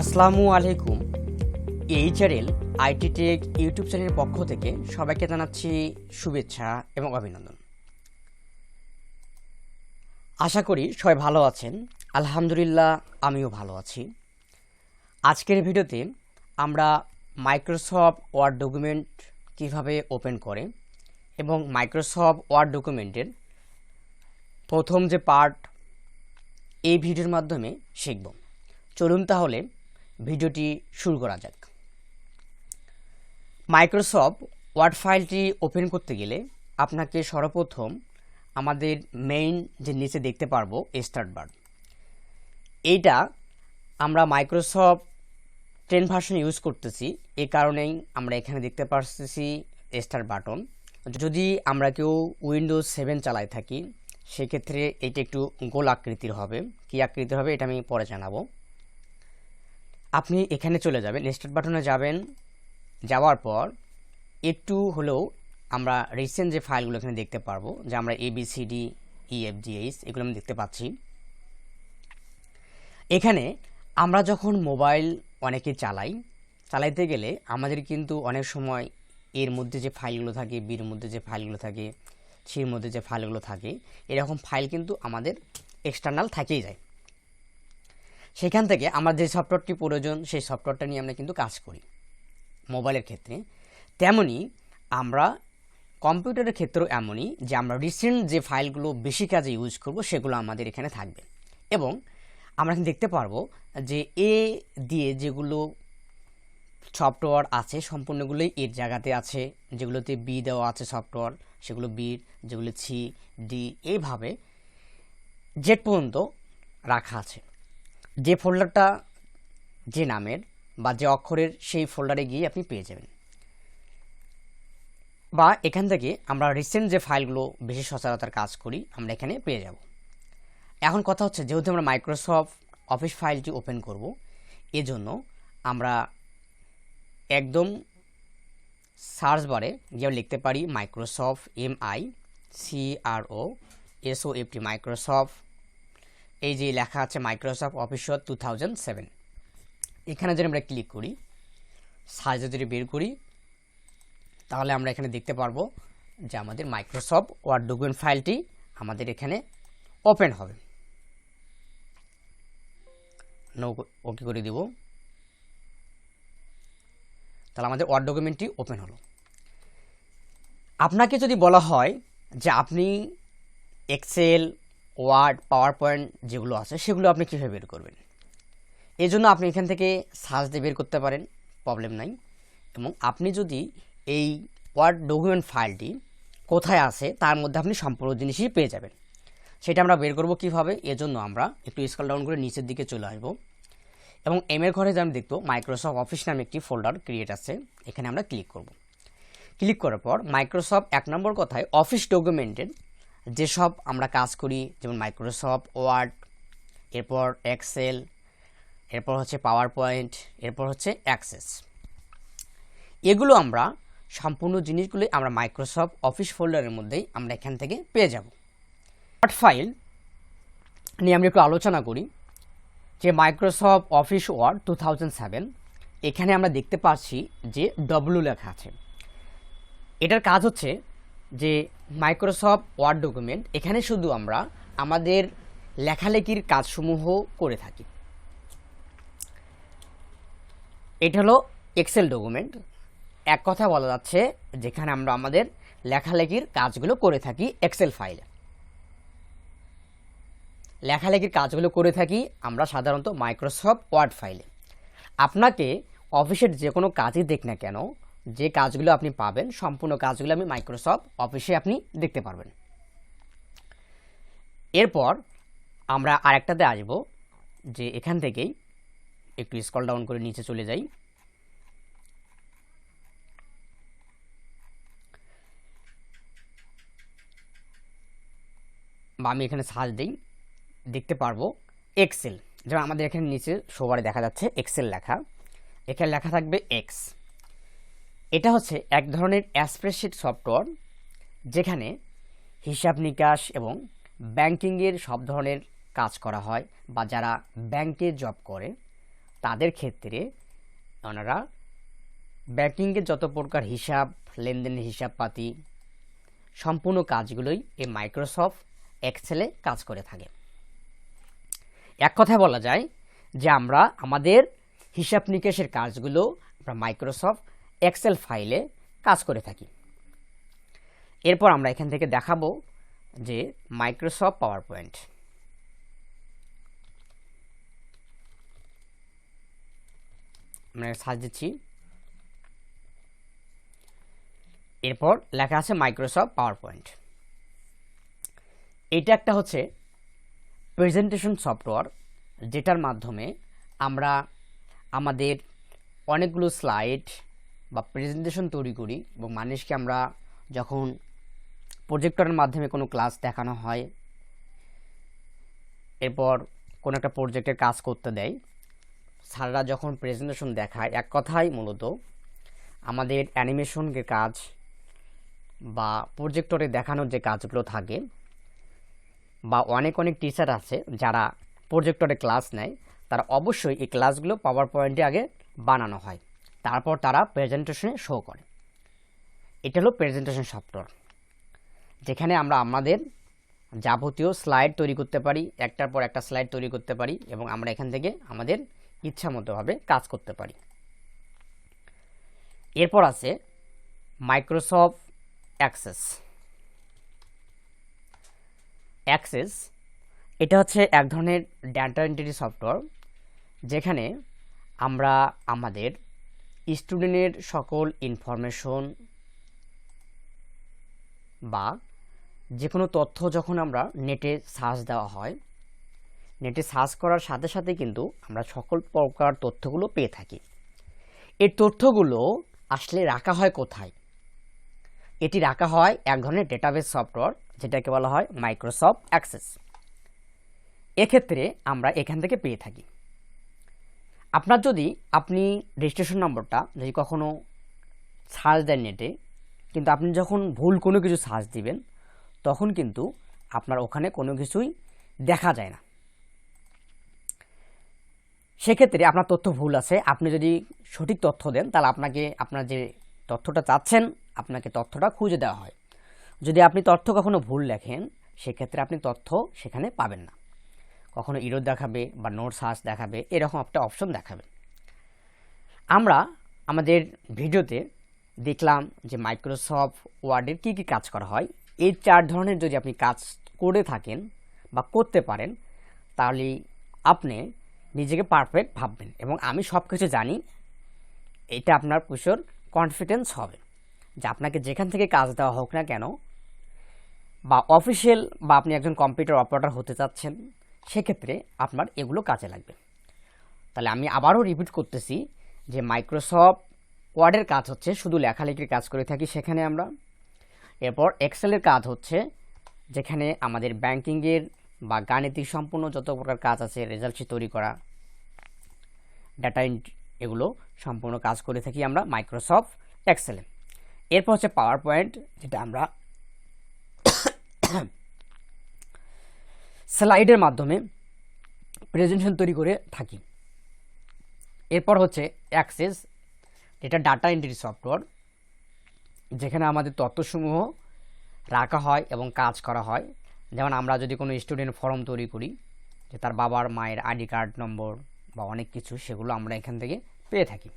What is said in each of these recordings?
আসসালামু আলাইকুম। এই চ্যানেল আইটি টেক ইউটিউব চ্যানেলের পক্ষ থেকে সবাইকে জানাচ্ছি শুভেচ্ছা এবং অভিনন্দন। আশা করি সবাই ভালো আছেন। আলহামদুলিল্লাহ, আমিও ভালো আছি। আজকের ভিডিওতে আমরা মাইক্রোসফট ওয়ার্ড ডকুমেন্ট কীভাবে ওপেন করে এবং মাইক্রোসফট ওয়ার্ড ডকুমেন্টের প্রথম যে পার্ট এই ভিডিওর মাধ্যমে শিখব। চলুন তাহলে ভিডিওটি শুরু করা যাক। মাইক্রোসফট ওয়ার্ড ফাইলটি ওপেন করতে গেলে আপনাকে সর্বপ্রথম আমাদের মেইন যে নিচে দেখতে পারব, স্টার্ট বার। এইটা আমরা মাইক্রোসফট টেন ভার্সন ইউজ করতেছি, এ কারণেই আমরা এখানে দেখতে পারতেছি স্টার্ট বাটন। যদি আমরা কেউ উইন্ডোজ সেভেন চালায় থাকি, সেক্ষেত্রে এটা একটু গোল আকৃতির হবে। কী আকৃতির হবে, এটা আমি পরে জানাব। আপনি এখানে চলে যাবেন স্টার্ট বাটনে যাবেন। যাওয়ার পর একটু হলেও আমরা রিসেন্ট যে ফাইলগুলো এখানে দেখতে পারব, যে আমরা এবিসিডি ইএফজিএইচ এগুলো আমি দেখতে পাচ্ছি। এখানে আমরা যখন মোবাইল অনেকে চালাই, চালাইতে গেলে আমাদের কিন্তু অনেক সময় এর মধ্যে যে ফাইলগুলো থাকে বির মধ্যে যে ফাইলগুলো থাকে সির মধ্যে যে ফাইলগুলো থাকে, এরকম ফাইল কিন্তু আমাদের এক্সটার্নাল থেকেই যায়। সেখান থেকে আমার যে সফটওয়্যারটি প্রয়োজন, সেই সফটওয়্যারটা নিয়ে আমরা কিন্তু কাজ করি। মোবাইলের ক্ষেত্রে। তেমনি আমরা কম্পিউটারের ক্ষেত্রেও এমনই যে আমরা রিসেন্ট যে ফাইলগুলো বেশি কাজে ইউজ করব, সেগুলো আমাদের এখানে থাকবে। এবং আমরা দেখতে পারব যে এ দিয়ে যেগুলো সফটওয়্যার আছে, সম্পূর্ণগুলোই এর জায়গাতে আছে। যেগুলোতে বি দেওয়া আছে সফটওয়্যার সেগুলো বির যেগুলো সি ডি এইভাবে জেড পর্যন্ত রাখা আছে। যে ফোল্ডারটা, যে নামের বা যে অক্ষরের সেই ফোল্ডারে গিয়ে আপনি পেয়ে যাবেন। বা এখান থেকে আমরা রিসেন্ট যে ফাইলগুলো বেশি সচরাচর কাজ করি, আমরা এখানে পেয়ে যাব। এখন কথা হচ্ছে, যেহেতু আমরা মাইক্রোসফট অফিস ফাইলটি ওপেন করব, এজন্য আমরা একদম সার্চ বারে গিয়ে লিখতে পারি Microsoft M I C R O S O F T Microsoft এই যে লেখা আছে Microsoft official two thousand seven এখানে যদি আমরা ক্লিক করি সার্চে যদি বের করি, তাহলে আমরা এখানে দেখতে পারব যে আমাদের মাইক্রোসফট ওয়ার্ড ডকুমেন্ট ফাইলটি আমাদের এখানে ওপেন হবে। ওকে করে দিব। তাহলে আমাদের ওয়ার্ড ডকুমেন্টটি ওপেন হলো। আপনাকে যদি বলা হয় যে আপনি এক্সেল ওয়ার্ড পাওয়ার পয়েন্ট যেগুলো আছে, সেগুলো আপনি কীভাবে বের করবেন? এই জন্য আপনি এখান থেকে সার্চ দিয়ে বের করতে পারেন, প্রবলেম নাই। এবং আপনি যদি এই ওয়ার্ড ডকুমেন্ট ফাইলটি কোথায় আছে, তার মধ্যে আপনি সম্পূর্ণ জিনিসই পেয়ে যাবেন। সেটা আমরা বের করব কীভাবে? এজন্য আমরা একটু স্কল ডাউন করে নিচের দিকে চলে আসব। এবং এম এর ঘরে আমি দেখব মাইক্রোসফট অফিস নামে একটি ফোল্ডার ক্রিয়েট আছে। এখানে আমরা ক্লিক করব। ক্লিক করার পর মাইক্রোসফট এক নম্বর কথায় অফিস ডকুমেন্টের যেসব আমরা কাজ করি, যেমন মাইক্রোসফট ওয়ার্ড এরপর এক্সেল এরপর হচ্ছে পাওয়ার পয়েন্ট এরপর হচ্ছে অ্যাক্সেস এগুলো আমরা সম্পূর্ণ জিনিসগুলি আমরা মাইক্রোসফট অফিস ফোল্ডারের মধ্যেই আমরা এখান থেকে পেয়ে যাব। ওয়ার্ড ফাইল নিয়ে আমরা একটু আলোচনা করি, যে মাইক্রোসফট অফিস ওয়ার্ড টু এখানে আমরা দেখতে পাচ্ছি যে ডব্লু লেখা আছে। এটার কাজ হচ্ছে যে মাইক্রোসফট ওয়ার্ড ডকুমেন্ট এখানে শুধু আমরা আমাদের লেখালেখির কাজসমূহ করে থাকি। এটা হলো এক্সেল ডকুমেন্ট এক কথা বলা যাচ্ছে, যেখানে আমরা আমাদের লেখালেখির কাজগুলো করে থাকি এক্সেল ফাইলে লেখালেখির কাজগুলো করে থাকি আমরা সাধারণত মাইক্রোসফট ওয়ার্ড ফাইলে আপনাকে অফিসের যে কোনো কাজই দেখ না কেন যে কাজগুলো আপনি পাবেন, সম্পূর্ণ কাজগুলো আমি মাইক্রোসফট অফিসে আপনি দেখতে পারবেন। এরপর আমরা আরেকটাতে আসব, যে এখান থেকেই একটু স্কল ডাউন করে নিচে চলে যাই। বা আমি এখানে সার্চ দিই, দেখতে পারব এক্সেল যেমন আমাদের এখানে নিচে সবারে দেখা যাচ্ছে এক্সেল লেখা। এখানে লেখা থাকবে এক্স এটা হচ্ছে এক ধরনের অ্যাসপ্রেশিট সফটওয়্যার, যেখানে হিসাব নিকাশ এবং ব্যাংকিংয়ের সব ধরনের কাজ করা হয় বা যারা ব্যাংকে জব করে, তাদের ক্ষেত্রে ওনারা ব্যাংকিংয়ের যত প্রকার হিসাব, লেনদেনের হিসাবপাতি, সম্পূর্ণ কাজগুলোই এই মাইক্রোসফট এক্সেলে কাজ করে থাকে। এক কথায় বলা যায় যে আমরা আমাদের হিসাব নিকেশের কাজগুলো আমরা মাইক্রোসফট এক্সেল ফাইলে কাজ করে থাকি। এরপর আমরা এখান থেকে দেখাবো যে মাইক্রোসফট পাওয়ার পয়েন্ট আমরা সার্চ দিচ্ছি। এরপর লেখা আছে মাইক্রোসফট পাওয়ার পয়েন্ট এটা একটা হচ্ছে প্রেজেন্টেশন সফটওয়্যার যেটার মাধ্যমে আমরা আমাদের অনেকগুলো স্লাইড বা প্রেজেন্টেশন তৈরি করি এবং মানুষকে আমরা যখন প্রজেক্টরের মাধ্যমে কোনো ক্লাস দেখানো হয়, এরপর কোনো একটা প্রজেক্টের কাজ করতে দেয়, স্যাররা যখন প্রেজেন্টেশন দেখায়, এক কথাই মূলত আমাদের অ্যানিমেশনের কাজ বা প্রজেক্টরে দেখানোর যে কাজগুলো থাকে বা অনেক অনেক টিচার আছে যারা প্রজেক্টরে ক্লাস নেয়, তারা অবশ্যই এই ক্লাসগুলো পাওয়ার পয়েন্টে আগে বানানো হয়। তারপর তারা প্রেজেন্টেশনে শো করে। এটা হলো প্রেজেন্টেশন সফটওয়্যার। যেখানে আমরা আমাদের যাবতীয় স্লাইড তৈরি করতে পারি, একটার পর একটা স্লাইড তৈরি করতে পারি এবং আমরা এখান থেকে আমাদের ইচ্ছা মতোভাবে কাজ করতে পারি। এরপর আছে মাইক্রোসফট অ্যাক্সেস অ্যাক্সেস এটা হচ্ছে এক ধরনের ডেটা এন্ট্রি সফটওয়্যার, যেখানে আমরা আমাদের স্টুডেন্টের সকল ইনফরমেশন বা যে কোনো তথ্য যখন আমরা নেটে সার্চ দেওয়া হয় নেটে সার্চ করার সাথে সাথে কিন্তু আমরা সকল প্রকার তথ্যগুলো পেয়ে থাকি। এই তথ্যগুলো আসলে রাখা হয় কোথায়? এটি রাখা হয় এক ধরনের ডেটাবেস সফটওয়্যার যেটাকে বলা হয় মাইক্রোসফট অ্যাক্সেস এক্ষেত্রে আমরা এখান থেকে পেয়ে থাকি। আপনার যদি আপনি রেজিস্ট্রেশন নম্বরটা যদি কখনো সার্চ দেন নেটে কিন্তু আপনি যখন ভুল কোনো কিছু সার্চ দিবেন, তখন কিন্তু আপনার ওখানে কোনো কিছুই দেখা যায় না। সেক্ষেত্রে আপনার তথ্য ভুল আছে, আপনি যদি সঠিক তথ্য দেন, তাহলে আপনাকে, আপনার যে তথ্যটা চাচ্ছেন, আপনাকে তথ্যটা খুঁজে দেওয়া হয়। যদি আপনি তথ্য কখনো ভুল লেখেন, সেক্ষেত্রে আপনি তথ্য সেখানে পাবেন না। কখনো ইরোড দেখাবে বা নোট সার্চ দেখাবে, এরকম একটা অপশন দেখাবে। আমরা আমাদের ভিডিওতে দেখলাম যে মাইক্রোসফট ওয়ার্ডের কী কী কাজ করা হয়। এই চার ধরনের যদি আপনি কাজ করে থাকেন বা করতে পারেন, তাহলে আপনি নিজেকে পারফেক্ট ভাববেন এবং আমি সব কিছু জানি, এটা আপনার প্রচুর কনফিডেন্স হবে যে আপনাকে যেখান থেকে কাজ দেওয়া হোক না কেন, বা অফিসিয়াল বা আপনি একজন কম্পিউটার অপারেটর হতে চাচ্ছেন সেক্ষেত্রে আপনার এগুলো কাজে লাগবে। তাহলে আমি আবারও রিপিট করতেছি যে মাইক্রোসফট ওয়ার্ডের কাজ হচ্ছে শুধু লেখালেখির কাজ করে থাকি সেখানে আমরা। এরপর এক্সেলের কাজ হচ্ছে যেখানে আমাদের ব্যাংকিংয়ের বা গাণিতিক সম্পূর্ণ যত প্রকার কাজ আছে রেজাল্ট শিট তৈরি করা ডাটা এগুলো সম্পূর্ণ কাজ করে থাকি আমরা মাইক্রোসফট এক্সেলে এরপর হচ্ছে পাওয়ার পয়েন্ট যেটা আমরা স্লাইডের মাধ্যমে প্রেজেন্টেশন তৈরি করে থাকি। এরপর হচ্ছে অ্যাক্সেস এটা ডাটা এন্ট্রি সফটওয়্যার যেখানে আমাদের তথ্যসমূহ রাখা হয় এবং কাজ করা হয়। যেমন আমরা যদি কোনো স্টুডেন্ট ফর্ম তৈরি করি, যে তার বাবার মায়ের আইডি কার্ড নম্বর বা অনেক কিছু, সেগুলো আমরা এখান থেকে পেয়ে থাকি।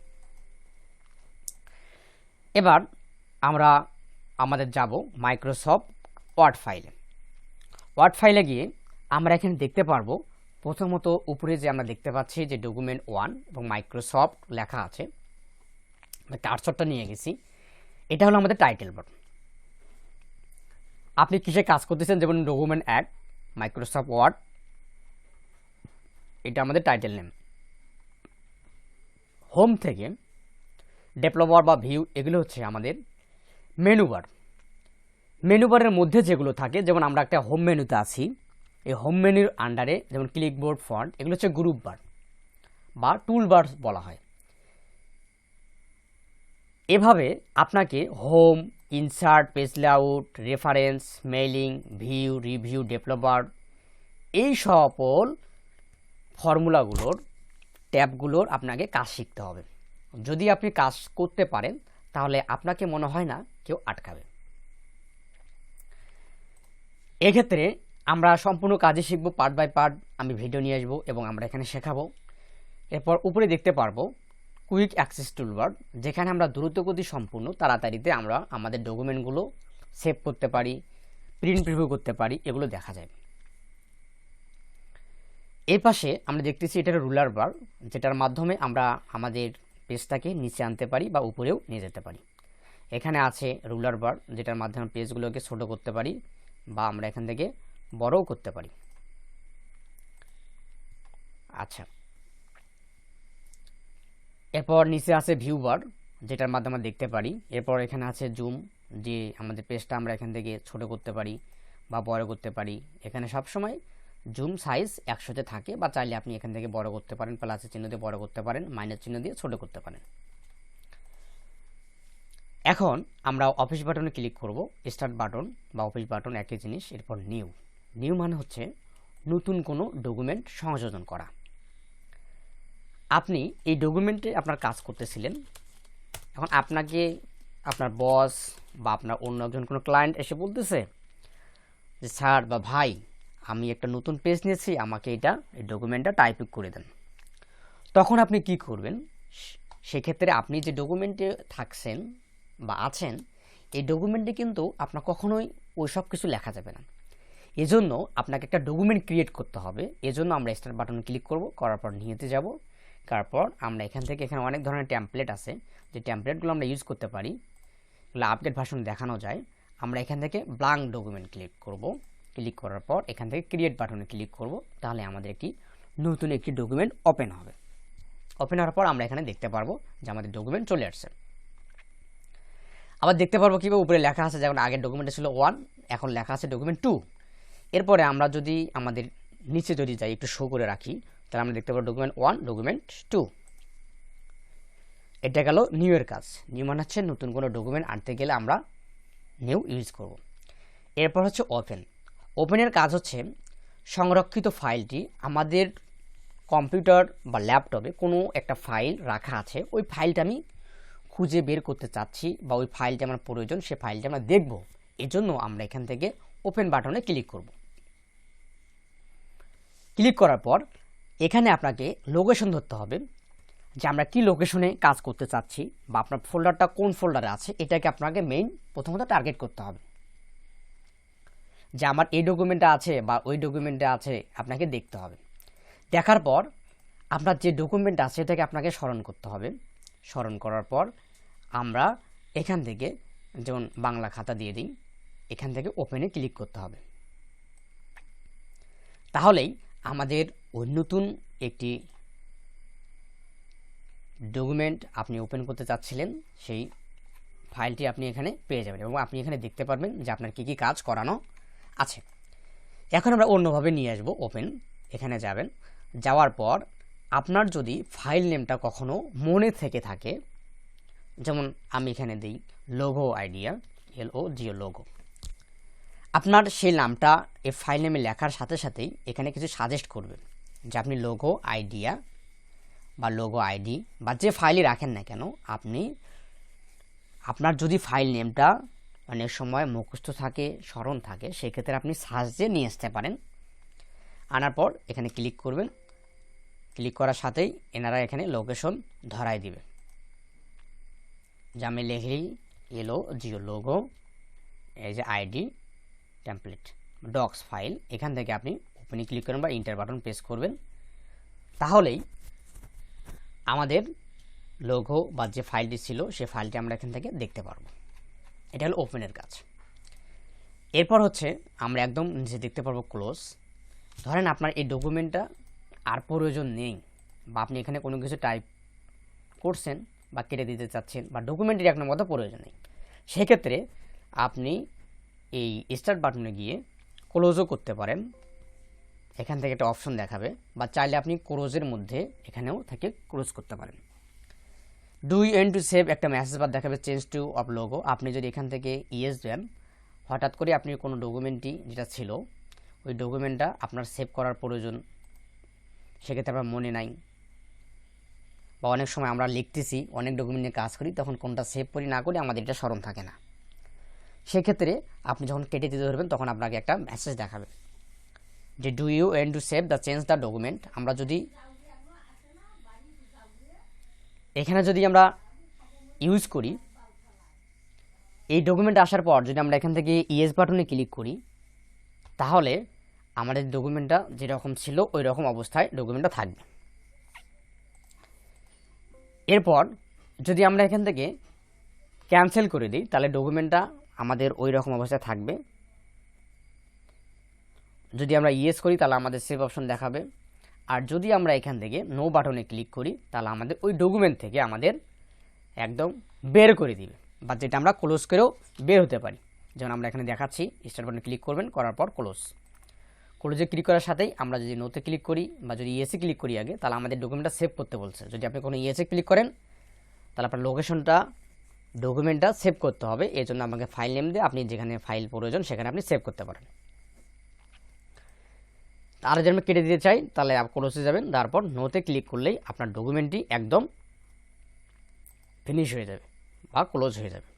এবার আমরা আমাদের যাব মাইক্রোসফট ওয়ার্ড ফাইলে ওয়ার্ড ফাইলে গিয়ে আমরা এখানে দেখতে পারব, প্রথমত উপরে যে আমরা দেখতে পাচ্ছি যে ডকুমেন্ট ওয়ান এবং মাইক্রোসফট লেখা আছে। কারসরটা নিয়ে গেছি। এটা হলো আমাদের টাইটেল বার আপনি কিসে কাজ করতেছেন? যেমন ডকুমেন্ট এক, মাইক্রোসফট ওয়ার্ড, এটা আমাদের টাইটেল নেম। হোম থেকে ডেভেলপার বা ভিউ, এগুলো হচ্ছে আমাদের মেনু বার। মেনু বারের মধ্যে যেগুলো থাকে, যেমন আমরা একটা হোম মেনুতে আছি। এই হোম মেনুর আন্ডারে যেমন ক্লিকবোর্ড ফন্ট এগুলো হচ্ছে গ্রুপ বার বা টুল বার বলা হয়। এভাবে আপনাকে home insert page layout reference mailing view review developer এই সকল ফর্মুলাগুলোর, ট্যাবগুলোর আপনাকে কাজ শিখতে হবে। যদি আপনি কাজ করতে পারেন, তাহলে আপনাকে মনে হয় না কেউ আটকাবে। এক্ষেত্রে আমরা সম্পূর্ণ কাজে শিখব পার্ট বাই পার্ট আমি ভিডিও নিয়ে আসব এবং আমরা এখানে শেখাবো। এরপর উপরে দেখতে পারব কুইক অ্যাক্সেস টুলবার যেখানে আমরা দ্রুতগতি সম্পূর্ণ তাড়াতাড়িতে আমরা আমাদের ডকুমেন্টগুলো সেভ করতে পারি প্রিন্ট প্রিভিউ করতে পারি, এগুলো দেখা যায়। এই পাশে আমরা দেখতেছি এটা রুলার বার যেটার মাধ্যমে আমরা আমাদের পেজটাকে নিচে আনতে পারি বা উপরেও নিয়ে যেতে পারি। এখানে আছে রুলার বার যেটার মাধ্যমে পেজগুলোকে ছোটো করতে পারি বা আমরা এখান থেকে বড়ও করতে পারি। আচ্ছা। এরপর নিচে আছে ভিউ বার যেটার মাধ্যমে দেখতে পারি। এরপর এখানে আছে জুম, যে আমাদের পেজটা আমরা এখান থেকে ছোট করতে পারি বা বড় করতে পারি। এখানে সব সময় জুম সাইজ একশোতে থাকে বা চাইলে আপনি এখান থেকে বড় করতে পারেন প্লাসের চিহ্ন দিয়ে বড় করতে পারেন মাইনাস চিহ্ন দিয়ে ছোট করতে পারেন। এখন আমরা অফিস বাটনে ক্লিক করব স্টার্ট বাটন বা অফিস বাটন একই জিনিস, এরপর নিউ নিউ মানে হচ্ছে নতুন কোনো ডকুমেন্ট সংযোজন করা। আপনি এই ডকুমেন্টে আপনার কাজ করতেছিলেন। এখন আপনাকে আপনার বস বা আপনার অন্য একজন কোনো ক্লায়েন্ট এসে বলতেছে যে, স্যার বা ভাই, আমি একটা নতুন পেজ নিয়েছি, আমাকে এটা, এই ডকুমেন্টটা টাইপিং করে দেন। তখন আপনি কি করবেন? সেক্ষেত্রে আপনি যে ডকুমেন্টে থাকছেন বা আছেন, এই ডকুমেন্টে কিন্তু আপনার কখনোই ওই সব কিছু লেখা যাবে না। এজন্য আপনাকে একটা ডকুমেন্ট ক্রিয়েট করতে হবে। এজন্য আমরা স্টার্ট বাটন ক্লিক করব, করার পর নিয়েতে যাব। তারপর আমরা এখান থেকে এখানে অনেক ধরনের ট্যাম্পলেট আছে। যে ট্যাম্পলেটগুলো আমরা ইউজ করতে পারি, এগুলো আপডেট ভার্সন দেখানো যায়। আমরা এখান থেকে ব্লাঙ্ক ডকুমেন্ট ক্লিক করব। ক্লিক করার পর এখান থেকে ক্রিয়েট বাটনে ক্লিক করব। তাহলে আমাদের একটি নতুন একটি ডকুমেন্ট ওপেন হবে। ওপেন হওয়ার পর আমরা এখানে দেখতে পারব যে আমাদের ডকুমেন্ট চলে আসছে। আবার দেখতে পারব কীভাবে উপরে লেখা আছে, যেমন আগের ডকুমেন্টে ছিল ওয়ান এখন লেখা আছে ডকুমেন্ট টু এরপরে আমরা যদি আমাদের নিচে যদি যাই, একটু শো করে রাখি, তাহলে আমরা দেখতে পাবো ডকুমেন্ট ওয়ান ডকুমেন্ট টু এটা গেল নিউ এর কাজ। নিউ মানে হচ্ছে নতুন কোনো ডকুমেন্ট আনতে গেলে আমরা নিউ ইউজ করব। এরপর হচ্ছে ওপেন ওপেনের কাজ হচ্ছে সংরক্ষিত ফাইলটি আমাদের কম্পিউটার বা ল্যাপটপে কোনো একটা ফাইল রাখা আছে, ওই ফাইলটা আমি খুঁজে বের করতে চাচ্ছি বা ওই ফাইলটা আমার প্রয়োজন, সে ফাইলটা আমরা দেখব। এজন্য আমরা এখান থেকে ওপেন বাটনে ক্লিক করব। ক্লিক করার পর এখানে আপনাকে লোকেশন ধরতে হবে, যে আমরা কি লোকেশনে কাজ করতে চাচ্ছি বা আপনার ফোল্ডারটা কোন ফোল্ডারে আছে, এটাকে আপনাকে মেইন প্রথমত টার্গেট করতে হবে। যে আমার এই ডকুমেন্টটা আছে বা ওই ডকুমেন্টটা আছে, আপনাকে দেখতে হবে। দেখার পর আপনার যে ডকুমেন্ট আছে এটাকে আপনাকে স্মরণ করতে হবে। স্মরণ করার পর আমরা এখান থেকে যেমন বাংলা খাতা দিয়ে দিই, এখান থেকে ওপেনে ক্লিক করতে হবে। তাহলেই আমাদের ওই নতুন একটি ডকুমেন্ট আপনি ওপেন করতে চাচ্ছিলেন, সেই ফাইলটি আপনি এখানে পেয়ে যাবেন এবং আপনি এখানে দেখতে পারবেন যে আপনার কী কী কাজ করানো আছে। এখন আমরা অন্যভাবে নিয়ে আসব ওপেন এখানে যাবেন। যাওয়ার পর আপনার যদি ফাইল নেমটা কখনো মনে থেকে থাকে, যেমন আমি এখানে দিই logo idea L O G O logo আপনার সেই নামটা এই ফাইল নেমে লেখার সাথে সাথেই এখানে কিছু সাজেস্ট করবে যে আপনি লোগো আইডিয়া বা লোগো আইডি বা যে ফাইলই রাখেন না কেন, আপনি আপনার যদি ফাইল নেমটা অনেক সময় মুখস্থ থাকে, স্মরণ থাকে, সেক্ষেত্রে আপনি সার্চ নিয়ে আসতে পারেন। আনার পর এখানে ক্লিক করবেন। ক্লিক করার সাথেই এনারা এখানে লোকেশন ধরাই দিবে। যে আমি লিখলি এলো, জিও লোগো এই যে আইডি টেমপ্লেট ডক্স ফাইল এখান থেকে আপনি ওপেনে ক্লিক করবেন বা ইন্টার বাটন প্রেস করবেন। তাহলেই আমাদের লোগো বা যে ফাইলটি ছিল, সে ফাইলটি আমরা এখান থেকে দেখতে পারব। এটা হলো ওপেনের কাজ। এরপর হচ্ছে আমরা একদম নিচে দেখতে পারব ক্লোজ ধরেন আপনার এই ডকুমেন্টটা আর প্রয়োজন নেই বা আপনি এখানে কোনো কিছু টাইপ করছেন বা কেটে দিতে চাচ্ছেন বা ডকুমেন্টের এক নম্বর প্রয়োজন নেই। সেক্ষেত্রে আপনি এই স্টার্ট বাটনে গিয়ে ক্লোজও করতে পারেন। এখান থেকে একটা অপশন দেখাবে বা চাইলে আপনি ক্লোজের মধ্যে এখানেও থেকে ক্লোজ করতে পারেন। ডু এন টু সেভ একটা মেসেজ বার দেখাবে চেঞ্জ টু অফ লোগো আপনি যদি এখান থেকে ইয়েস দেন, হঠাৎ করে আপনি কোনো ডকুমেন্টটি যেটা ছিল, ওই ডকুমেন্টটা আপনার সেভ করার প্রয়োজন। সেক্ষেত্রে আপনার মনে নাই। বা অনেক সময় আমরা লিখতেছি, অনেক ডকুমেন্ট নিয়ে কাজ করি, তখন কোনটা সেভ করি না করি আমাদের এটা স্মরণ থাকে না। সেক্ষেত্রে আপনি যখন কেটে দিতে ধরবেন, তখন আপনাকে একটা মেসেজ দেখাবে যে do you and to save the change the document আমরা যদি এখানে যদি আমরা ইউজ করি, এই ডকুমেন্ট আসার পর যদি আমরা এখান থেকে ইএস বাটনে ক্লিক করি, তাহলে আমাদের ডকুমেন্টটা যেরকম ছিল ওই রকম অবস্থায় ডকুমেন্টটা থাকবে। এরপর যদি আমরা এখান থেকে ক্যান্সেল করে দিই, তাহলে ডকুমেন্টটা আমাদের ওই রকম অবস্থায় থাকবে। যদি আমরা ইয়েস করি, তাহলে আমাদের সেভ অপশন দেখাবে। আর যদি আমরা এখান থেকে নো বাটনে ক্লিক করি, তাহলে আমাদের ওই ডকুমেন্ট থেকে আমাদের একদম বের করে দিবে। বা যেটা আমরা ক্লোজ করেও বের হতে পারি। যেমন আমরা এখানে দেখাচ্ছি স্টার্ট বাটনে ক্লিক করবেন, করার পর ক্লোজ ক্লোজে ক্লিক করার সাথেই আমরা যদি নোতে ক্লিক করি বা যদি ইয়েসে ক্লিক করি আগে, তাহলে আমাদের ডকুমেন্টটা সেভ করতে বলছে। যদি আপনি কোনো ইয়েসে ক্লিক করেন, তাহলে আপনার লোকেশনটা ডকুমেন্টটা সেভ করতে হবে। এই জন্য আমাকে ফাইল নেম দিয়ে আপনি যেখানে ফাইল প্রয়োজন সেখানে আপনি সেভ করতে পারেন। আর যদি আমি কেটে দিতে চাই, তাহলে ক্লোজে যাবেন, তারপর নোতে ক্লিক করলেই আপনার ডকুমেন্টটি একদম ফিনিশ হয়ে যাবে বা ক্লোজ হয়ে যাবে।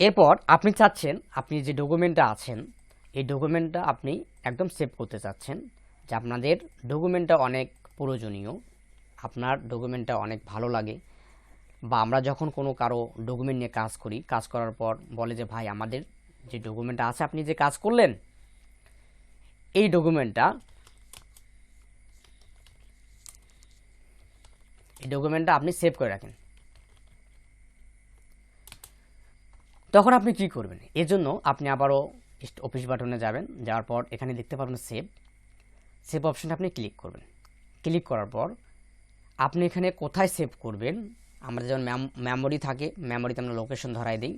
এরপর আপনি চাচ্ছেন, আপনি যে ডকুমেন্টটা আছেন, এই ডকুমেন্টটা আপনি একদম সেভ করতে চাচ্ছেন, যে আপনাদের ডকুমেন্টটা অনেক প্রয়োজনীয়, আপনার ডকুমেন্টটা অনেক ভালো লাগে বা আমরা যখন কোনো কারও ডকুমেন্ট নিয়ে কাজ করি, কাজ করার পর বলে যে, ভাই, আমাদের যে ডকুমেন্টটা আছে, আপনি যে কাজ করলেন, এই ডকুমেন্টটা এই ডকুমেন্টটা আপনি সেভ করে রাখেন। তখন আপনি কি করবেন? এজন্য আপনি আবারও অফিস বাটনে যাবেন, যাওয়ার পর এখানে দেখতে পাবেন সেভ সেভ অপশানটা আপনি ক্লিক করবেন। ক্লিক করার পর আপনি এখানে কোথায় সেভ করবেন আমরা যেমন মেমোরি থাকে মেমোরিতে আমরা লোকেশন ধরাই দিই,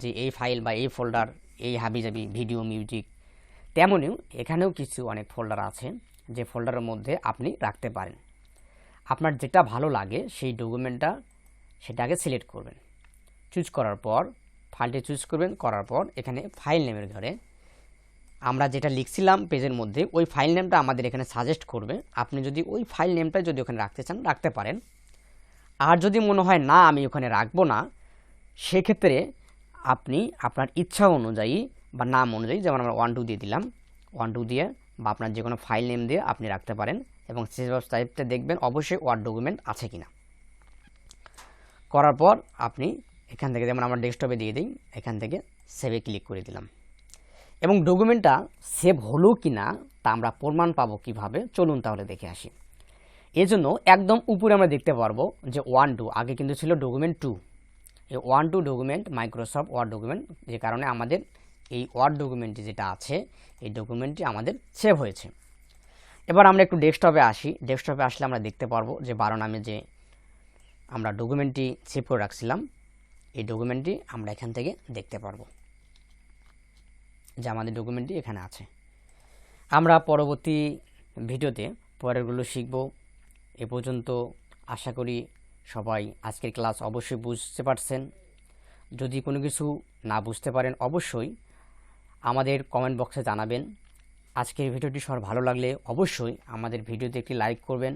যে এই ফাইল বা এই ফোল্ডার এই হাবি হাবিজাবি ভিডিও মিউজিক তেমনই এখানেও কিছু অনেক ফোল্ডার আছে, যে ফোল্ডারের মধ্যে আপনি রাখতে পারেন। আপনার যেটা ভালো লাগে সেই ডকুমেন্টটা সেটাকে সিলেক্ট করবেন। চুজ করার পর ফাইলটি চুজ করবেন, করার পর এখানে ফাইল নেমের ঘরে আমরা যেটা লিখছিলাম পেজের মধ্যে, ওই ফাইল নেমটা আমাদের এখানে সাজেস্ট করবে। আপনি যদি ওই ফাইল নেমটা যদি ওখানে রাখতে চান, রাখতে পারেন। আর যদি মনে হয়, না, আমি ওখানে রাখব না, সেক্ষেত্রে আপনি আপনার ইচ্ছা অনুযায়ী বা নাম অনুযায়ী, যেমন আমরা ওয়ান টু দিয়ে দিলাম ওয়ান টু দিয়ে বা আপনার যে কোনো ফাইল নেম দিয়ে আপনি রাখতে পারেন এবং সেভ টাইপটা দেখবেন অবশ্যই ওয়ার্ড ডকুমেন্ট আছে কিনা। করার পর আপনি এখান থেকে, যেমন আমরা ডেস্কটপে দিয়ে দিই, এখান থেকে সেভে ক্লিক করে দিলাম। এবং ডকুমেন্টটা সেভ হলো কি না তা আমরা প্রমাণ পাবো কীভাবে, চলুন তাহলে দেখে আসি। এজন্য একদম উপরে আমরা দেখতে পারব যে ওয়ান টু আগে কিন্তু ছিল ডকুমেন্ট টু এই one two document Microsoft Word document যে কারণে আমাদের এই ওয়ার্ড ডকুমেন্টটি যেটা আছে, এই ডকুমেন্টটি আমাদের সেভ হয়েছে। এবার আমরা একটু ডেস্কটপে আসি। ডেস্কটপে আসলে আমরা দেখতে পারব যে বারো নামে যে আমরা ডকুমেন্টটি সেভ করে রাখছিলাম, এই ডকুমেন্টটি আমরা এখান থেকে দেখতে পারব, যে আমাদের ডকুমেন্টটি এখানে আছে। আমরা পরবর্তী ভিডিওতে পরেরগুলো শিখব। এ পর্যন্ত আশা করি সবাই আজকের ক্লাস অবশ্যই বুঝতে পারছেন। যদি কোনো কিছু না বুঝতে পারেন, অবশ্যই আমাদের কমেন্ট বক্সে জানাবেন। আজকের ভিডিওটি সবার ভালো লাগলে অবশ্যই আমাদের ভিডিওতে একটি লাইক করবেন,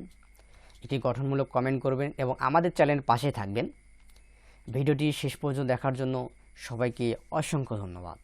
একটি গঠনমূলক কমেন্ট করবেন এবং আমাদের চ্যানেল পাশে থাকবেন। ভিডিওটি শেষ পর্যন্ত দেখার জন্য সবাইকে অসংখ্য ধন্যবাদ।